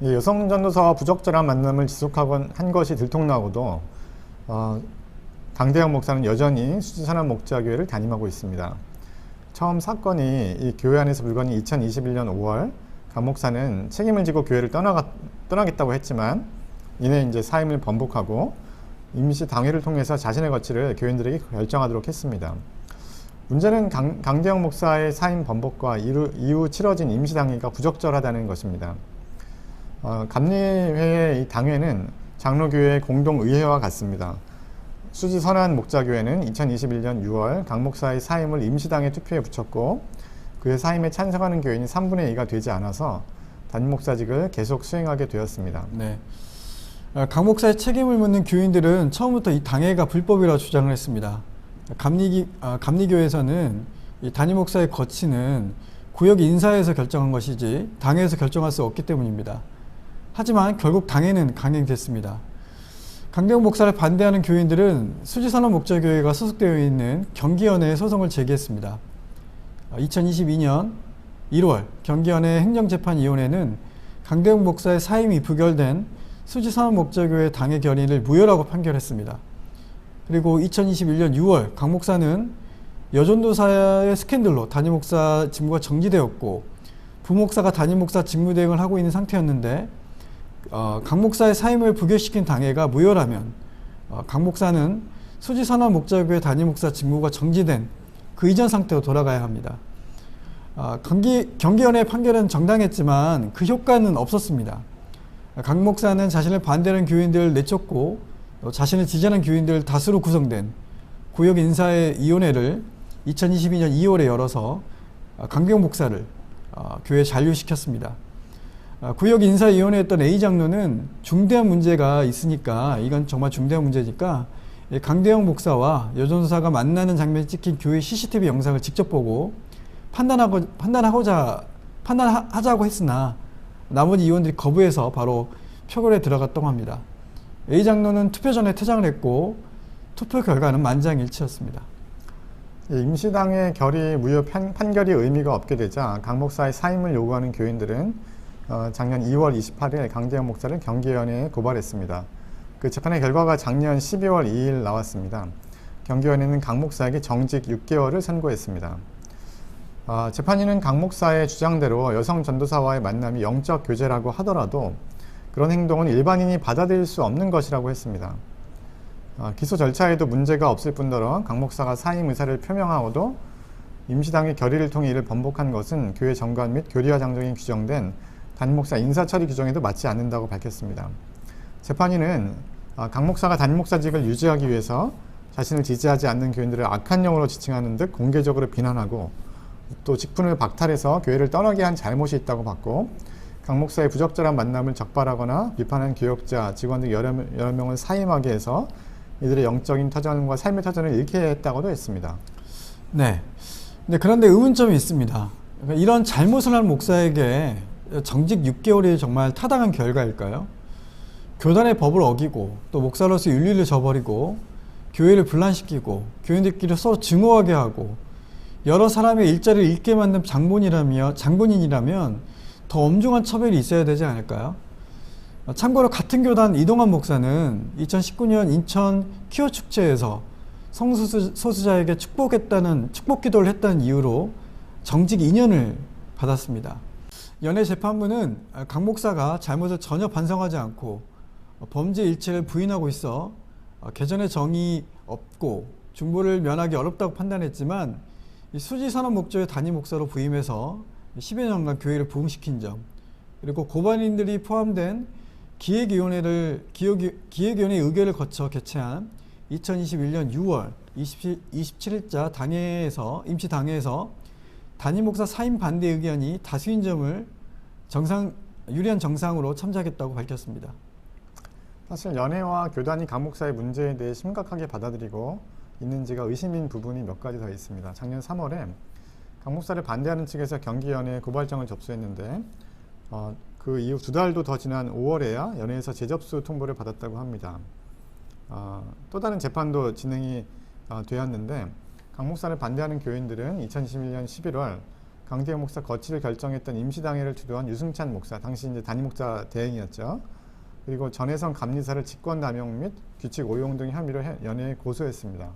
이 여성 전도사와 부적절한 만남을 지속하곤 한 것이 들통나고도 어, 강대영 목사는 여전히 수지산업 목자교회를 담임하고 있습니다. 처음 사건이 이 교회 안에서 불거진 2021년 5월 강 목사는 책임을 지고 교회를 떠나가, 떠나겠다고 했지만 이내 이제 사임을 번복하고 임시 당회를 통해서 자신의 거취를 교인들에게 결정하도록 했습니다. 문제는 강, 강대영 목사의 사임 번복과 이후, 이후 치러진 임시 당회가 부적절하다는 것입니다. 어, 감리회의 이 당회는 장로교회 공동의회와 같습니다. 수지 선한 목자교회는 2021년 6월 강 목사의 사임을 임시당의 투표에 붙였고 그의 사임에 찬성하는 교인이 3분의 2가 되지 않아서 담임 목사직을 계속 수행하게 되었습니다. 네. 어, 강 목사의 책임을 묻는 교인들은 처음부터 이 당회가 불법이라고 주장을 했습니다. 감리 아, 감리교에서는 이 담임 목사의 거치는 구역 인사에서 결정한 것이지 당회에서 결정할 수 없기 때문입니다. 하지만 결국 당회는 강행됐습니다. 강대영 목사를 반대하는 교인들은 수지산업 목자교회가 소속되어 있는 경기연회에 소송을 제기했습니다. 2022년 1월 경기연회 행정재판위원회는 강대영 목사의 사임이 부결된 수지산업 목자교회 당의 결의를 무효라고 판결했습니다. 그리고 2021년 6월 강 목사는 여전도사의 스캔들로 담임 목사 직무가 정지되었고 부목사가 담임 목사 직무 대행을 하고 있는 상태였는데 어, 강 목사의 사임을 부결시킨 당회가 무효라면 어, 강 목사는 수지산업 목자교회 담임 목사 직무가 정지된 그 이전 상태로 돌아가야 합니다. 어, 경기, 경기연의 판결은 정당했지만 그 효과는 없었습니다. 강 목사는 자신을 반대하는 교인들을 내쫓고 또 자신을 지지하는 교인들 다수로 구성된 구역 인사의 위원회를 2022년 2월에 열어서 어, 강경 목사를 어, 교회에 잔류시켰습니다. 어, 구역 인사위원회였던 A 장로는 중대한 문제가 있으니까 이건 정말 중대한 문제니까 이 강대영 목사와 여전사가 만나는 장면이 찍힌 교회 CCTV 영상을 직접 보고 판단하고 판단하고자 판단하자고 했으나 나머지 의원들이 거부해서 바로 표결에 들어갔다고 합니다. A 장로는 투표 전에 퇴장을 했고 투표 결과는 만장일치였습니다. 이 임시당의 결의 무효 판, 판결이 의미가 없게 되자 강 목사의 사임을 요구하는 교인들은 어, 작년 2월 28일 강재영 목사를 경기위원회에 고발했습니다. 그 재판의 결과가 작년 12월 2일 나왔습니다. 경기위원회는 강 목사에게 정직 6개월을 선고했습니다. 어, 재판인은 강 목사의 주장대로 여성 전도사와의 만남이 영적 교제라고 하더라도 그런 행동은 일반인이 받아들일 수 없는 것이라고 했습니다. 어, 기소 절차에도 문제가 없을 뿐더러 강 목사가 사임 의사를 표명하고도 임시당의 결의를 통해 이를 번복한 것은 교회 정관 및 교리화 장정이 규정된 담임 목사 인사처리 규정에도 맞지 않는다고 밝혔습니다. 재판인은 아, 강 목사가 담임 목사직을 유지하기 위해서 자신을 지지하지 않는 교인들을 악한 영으로 지칭하는 듯 공개적으로 비난하고 또 직분을 박탈해서 교회를 떠나게 한 잘못이 있다고 봤고 강 목사의 부적절한 만남을 적발하거나 비판한 교역자, 직원 등 여러, 여러 명을 사임하게 해서 이들의 영적인 터전과 삶의 터전을 잃게 했다고도 했습니다. 네. 네, 그런데 의문점이 있습니다. 그러니까 이런 잘못을 한 목사에게 정직 6개월이 정말 타당한 결과일까요? 교단의 법을 어기고 또 목사로서 윤리를 저버리고 교회를 분란시키고 교인들끼리 서로 증오하게 하고 여러 사람의 일자리를 잃게 만든 장본이라면 장본인이라면 더 엄중한 처벌이 있어야 되지 않을까요? 참고로 같은 교단 이동환 목사는 2019년 인천 퀴어 축제에서 성소수자에게 축복했다는 축복 기도를 했다는 이유로 정직 2년을 받았습니다. 연애 재판부는 강 목사가 잘못을 전혀 반성하지 않고 범죄 일체를 부인하고 있어 개전의 정이 없고 중보를 면하기 어렵다고 판단했지만 수지산업 목조의 단임 목사로 부임해서 10여 년간 교회를 부흥시킨 점 그리고 고반인들이 포함된 기획위원회를 기획위원회 의결을 거쳐 개최한 2021년 6월 27, 27일자 당회에서 임시 당회에서 단임 목사 사임 반대 의견이 다수인 점을 정상 유리한 정상으로 참작했다고 밝혔습니다. 사실 연애와 교단이 강 목사의 문제에 대해 심각하게 받아들이고 있는지가 의심인 부분이 몇 가지 더 있습니다. 작년 3월에 강 목사를 반대하는 측에서 경기연회에 고발장을 접수했는데 어, 그 이후 두 달도 더 지난 5월에야 연회에서 재접수 통보를 받았다고 합니다. 어, 또 다른 재판도 진행이 어, 되었는데 강 목사를 반대하는 교인들은 2021년 11월 강대영 목사 거취를 결정했던 임시당회를 주도한 유승찬 목사, 당시 이제 단임 목사 대행이었죠. 그리고 전혜성 감리사를 직권남용 및 규칙 오용 등 혐의로 해- 연회에 고소했습니다.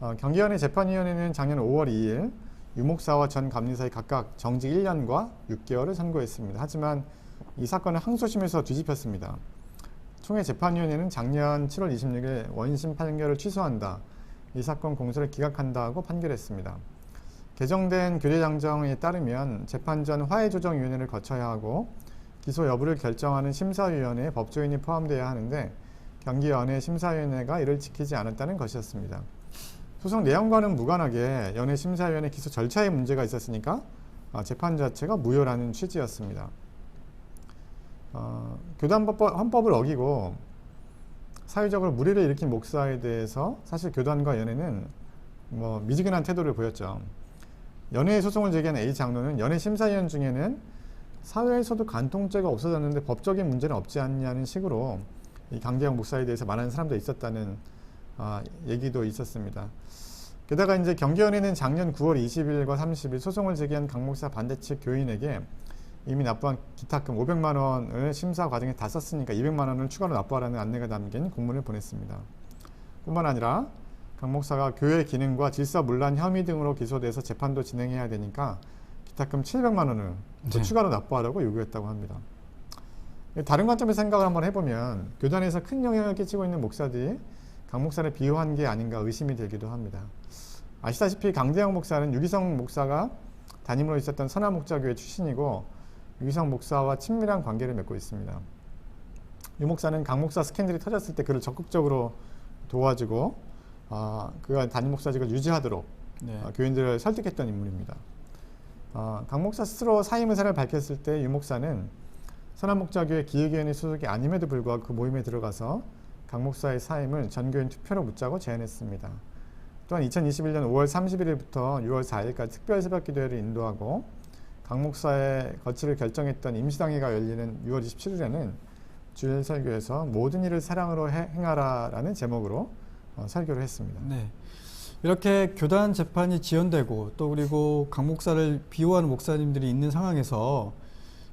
어, 경기원의 재판위원회는 작년 5월 2일 유 목사와 전 감리사에 각각 정직 1년과 6개월을 선고했습니다. 하지만 이 사건은 항소심에서 뒤집혔습니다. 총회 재판위원회는 작년 7월 26일 원심 판결을 취소한다. 이 사건 공소를 기각한다고 판결했습니다. 개정된 규례장정에 따르면 재판 전 화해조정위원회를 거쳐야 하고 기소 여부를 결정하는 심사위원회에 법조인이 포함되어야 하는데 경기연회 심사위원회가 이를 지키지 않았다는 것이었습니다. 소송 내용과는 무관하게 연회 심사위원회 기소 절차에 문제가 있었으니까 아, 재판 자체가 무효라는 취지였습니다. 어, 교단법 헌법을 어기고 사회적으로 무리를 일으킨 목사에 대해서 사실 교단과 연회는 뭐 미지근한 태도를 보였죠. 연회 소송을 제기한 A 장로는 연회 심사위원 중에는 사회에서도 간통죄가 없어졌는데 법적인 문제는 없지 않냐는 식으로 이 강재영 목사에 대해서 말하는 사람도 있었다는 아, 얘기도 있었습니다. 게다가 이제 경기연회는 작년 9월 20일과 30일 소송을 제기한 강 목사 반대 측 교인에게 이미 납부한 기타금 500만 원을 심사 과정에 다 썼으니까 200만 원을 추가로 납부하라는 안내가 담긴 공문을 보냈습니다. 뿐만 아니라 강 목사가 교회 기능과 질서 문란 혐의 등으로 기소돼서 재판도 진행해야 되니까 기타금 700만 원을 더 네. 추가로 납부하라고 요구했다고 합니다. 다른 관점에서 생각을 한번 해보면 교단에서 큰 영향을 끼치고 있는 목사들이 강 목사를 비호한 게 아닌가 의심이 들기도 합니다. 아시다시피 강대영 목사는 유기성 목사가 담임으로 있었던 선한 목자교회 출신이고 유기성 목사와 친밀한 관계를 맺고 있습니다. 유 목사는 강 목사 스캔들이 터졌을 때 그를 적극적으로 도와주고 아, 그가 담임 목사직을 유지하도록 네. 어, 교인들을 설득했던 인물입니다. 어, 강 목사 스스로 사임 의사를 밝혔을 때 유 목사는 선한 목자교회 기획위원회 소속이 아님에도 불구하고 그 모임에 들어가서 강 목사의 사임을 전교인 투표로 묻자고 제안했습니다. 또한 2021년 5월 31일부터 6월 4일까지 특별 새벽 기도회를 인도하고 강 목사의 거취를 결정했던 임시당회가 열리는 6월 27일에는 주일 설교에서 모든 일을 사랑으로 해- 행하라라는 제목으로 어, 설교를 했습니다. 네. 이렇게 교단 재판이 지연되고 또 그리고 강 목사를 비호하는 목사님들이 있는 상황에서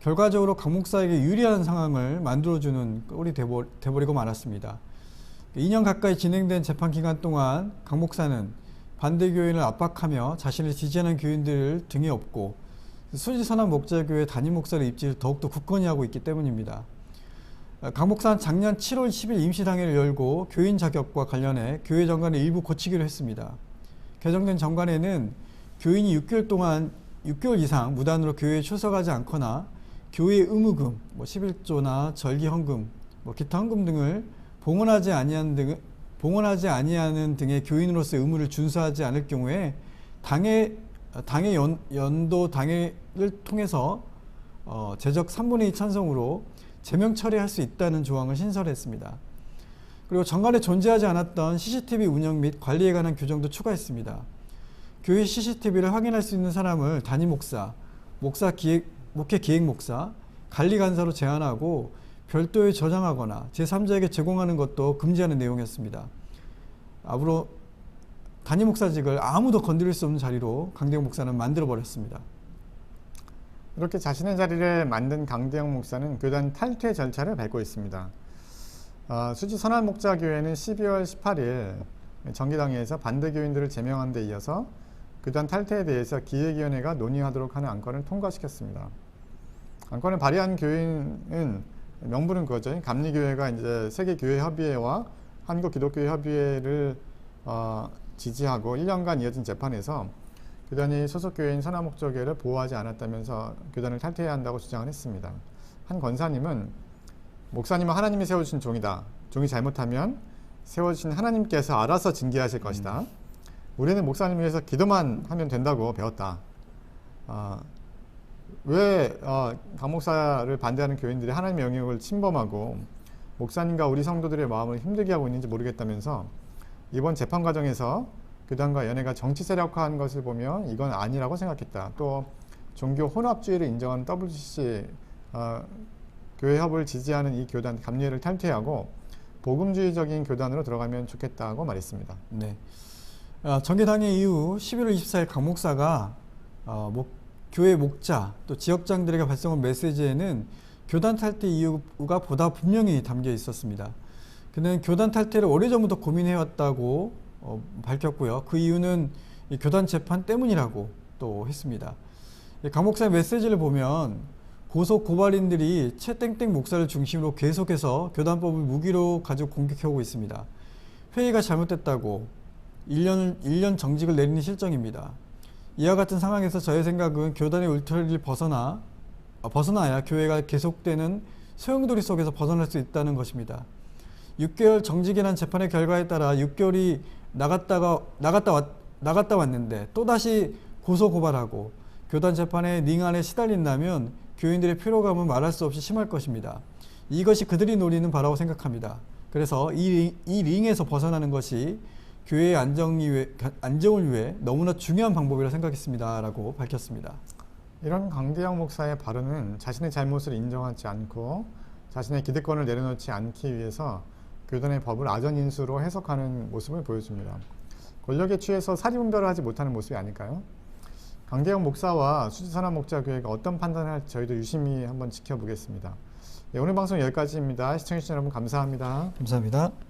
결과적으로 강 목사에게 유리한 상황을 만들어주는 꼴이 돼버, 돼버리고 말았습니다. 2년 가까이 진행된 재판 기간 동안 강 목사는 반대 교인을 압박하며 자신을 지지하는 교인들을 등에 업고 수지선한 목자교회 담임 목사의 입지를 더욱더 굳건히 하고 있기 때문입니다. 강 목사는 작년 7월 10일 임시당회를 열고 교인 자격과 관련해 교회 정관을 일부 고치기로 했습니다. 개정된 정관에는 교인이 6개월 동안 6개월 이상 무단으로 교회에 출석하지 않거나 교회 의무금, 뭐 11조나 절기 헌금, 뭐 기타 헌금 등을 봉헌하지 아니하는 등 봉헌하지 아니하는 등의 교인으로서의 의무를 준수하지 않을 경우에 당의 당의 연, 연도 당회를 통해서 어, 제적 3분의 2 찬성으로 제명 처리할 수 있다는 조항을 신설했습니다. 그리고 정관에 존재하지 않았던 CCTV 운영 및 관리에 관한 규정도 추가했습니다. 교회 CCTV를 확인할 수 있는 사람을 담임 목사, 목사 기획, 목회 기획 목사, 관리 간사로 제한하고 별도에 저장하거나 제3자에게 제공하는 것도 금지하는 내용이었습니다. 앞으로 담임 목사직을 아무도 건드릴 수 없는 자리로 강대영 목사는 만들어 버렸습니다. 이렇게 자신의 자리를 만든 강대영 목사는 교단 탈퇴 절차를 밟고 있습니다. 어, 수지 선한 목자 교회는 12월 18일 정기당회에서 반대 교인들을 제명한 데 이어서 교단 탈퇴에 대해서 기획위원회가 논의하도록 하는 안건을 통과시켰습니다. 안건을 발의한 교인은 명분은 그거죠. 감리교회가 이제 세계교회협의회와 한국기독교협의회를 어, 지지하고 1년간 이어진 재판에서 교단이 소속 교회인 선화 목적교회를 보호하지 않았다면서 교단을 탈퇴해야 한다고 주장을 했습니다. 한 권사님은 목사님은 하나님이 세워주신 종이다. 종이 잘못하면 세워주신 하나님께서 알아서 징계하실 것이다. 우리는 목사님 위해서 기도만 하면 된다고 배웠다. 어, 왜 어, 강 목사를 반대하는 교인들이 하나님의 영역을 침범하고 목사님과 우리 성도들의 마음을 힘들게 하고 있는지 모르겠다면서 이번 재판 과정에서 교단과 연회가 정치 세력화한 것을 보면 이건 아니라고 생각했다. 또 종교 혼합주의를 인정하는 WCC 어, 교회 협을 지지하는 이 교단 감리회를 탈퇴하고 복음주의적인 교단으로 들어가면 좋겠다고 말했습니다. 네. 어, 정계당의 이후 11월 24일 강 목사가 어, 목, 교회 목자 또 지역장들에게 발송한 메시지에는 교단 탈퇴 이유가 보다 분명히 담겨 있었습니다. 그는 교단 탈퇴를 오래전부터 고민해왔다고 어, 밝혔고요. 그 이유는 이 교단 재판 때문이라고 또 했습니다. 이강 목사의 메시지를 보면 고소 고발인들이 최땡땡 목사를 중심으로 계속해서 교단법을 무기로 가지고 공격하고 있습니다. 회의가 잘못됐다고 1년, 1년 정직을 내리는 실정입니다. 이와 같은 상황에서 저의 생각은 교단의 울타리를 벗어나 아, 벗어나야 교회가 계속되는 소용돌이 속에서 벗어날 수 있다는 것입니다. 6개월 정직이란 재판의 결과에 따라 6개월이 나갔다가 나갔다 왔 나갔다 왔는데 또 다시 고소 고발하고 교단 재판의 링 안에 시달린다면 교인들의 피로감은 말할 수 없이 심할 것입니다. 이것이 그들이 노리는 바라고 생각합니다. 그래서 이, 링- 이 링에서 벗어나는 것이 교회의 안정을 위해 너무나 중요한 방법이라 생각했습니다 라고 밝혔습니다. 이런 강대영 목사의 발언은 자신의 잘못을 인정하지 않고 자신의 기득권을 내려놓지 않기 위해서 교단의 법을 아전인수로 해석하는 모습을 보여줍니다. 권력에 취해서 사리분별을 하지 못하는 모습이 아닐까요? 강대영 목사와 수지선한 목자 교회가 어떤 판단을 할지 저희도 유심히 한번 지켜보겠습니다. 네, 오늘 방송 여기까지입니다. 시청해주신 여러분 감사합니다. 감사합니다.